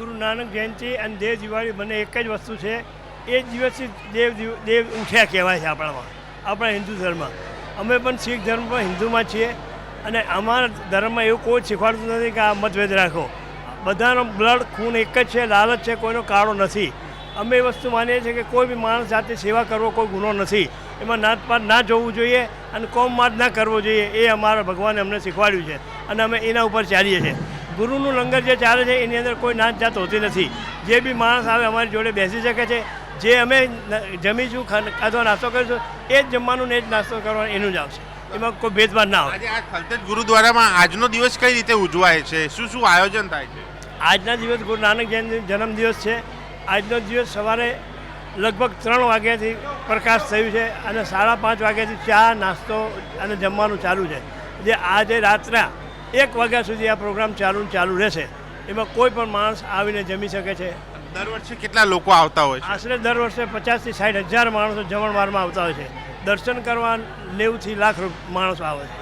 ગુરુ નાનક જયંતિ અને દેવ દિવાળી બંને એક જ વસ્તુ છે. એ જ દિવસથી દેવ દિવ- ઉઠ્યા કહેવાય છે આપણામાં, આપણા હિન્દુ ધર્મ અમે પણ શીખ ધર્મ પણ હિન્દુમાં છીએ અને અમારા ધર્મમાં એવું કોઈ શીખવાડતું નથી કે આ મતભેદ રાખો. બધાનો બ્લડ, ખૂન એક જ છે, લાલચ છે, કોઈનો કાળો નથી. અમે એ વસ્તુ માનીએ છીએ કે કોઈ બી માણસ જાતે સેવા કરવો કોઈ ગુનો નથી. એમાં નાતપાત ના જોવું જોઈએ અને કોમવાદ ના કરવો જોઈએ એ અમારા ભગવાને અમને શીખવાડ્યું છે અને અમે એના ઉપર ચાલીએ છીએ. ગુરુનું લંગર જે ચાલે છે એની અંદર કોઈ નાત જાત હોતી નથી. જે બી માણસ આવે અમારી જોડે બેસી શકે છે જે અમે જમીશું અથવા નાસ્તો કરીશું એ જ જમવાનું ને એ જ નાસ્તો કરવાનો એનું જ આવશે. એમાં કોઈ ભેદભાવ ના હોય. આજે આ ખલતેજ ગુરુદ્વારામાં આજનો દિવસ કઈ રીતે ઉજવાય છે? શું શું આયોજન થાય છે? આજના દિવસ ગુરુ નાનક જયંતિ જન્મદિવસ છે. આજનો દિવસ સવારે લગભગ ત્રણ વાગ્યાથી પ્રકાશ થયું છે અને સાડા પાંચ વાગ્યાથી ચા નાસ્તો અને જમવાનું ચાલુ છે. જે આજે રાત્રના એક વાગ્યા સુધી આ પ્રોગ્રામ ચાલુ ચાલુ રહેશે. એમાં કોઈ પણ માણસ આવીને જમી શકે છે. દર વર્ષે કેટલા લોકો આવતા હોય છે? આશરે દર વર્ષે પચાસથી સાઠ હજાર માણસો જમણવારમાં આવતા હોય છે. દર્શન કરવા નેવુંથી લાખ રૂપ- માણસો આવે છે.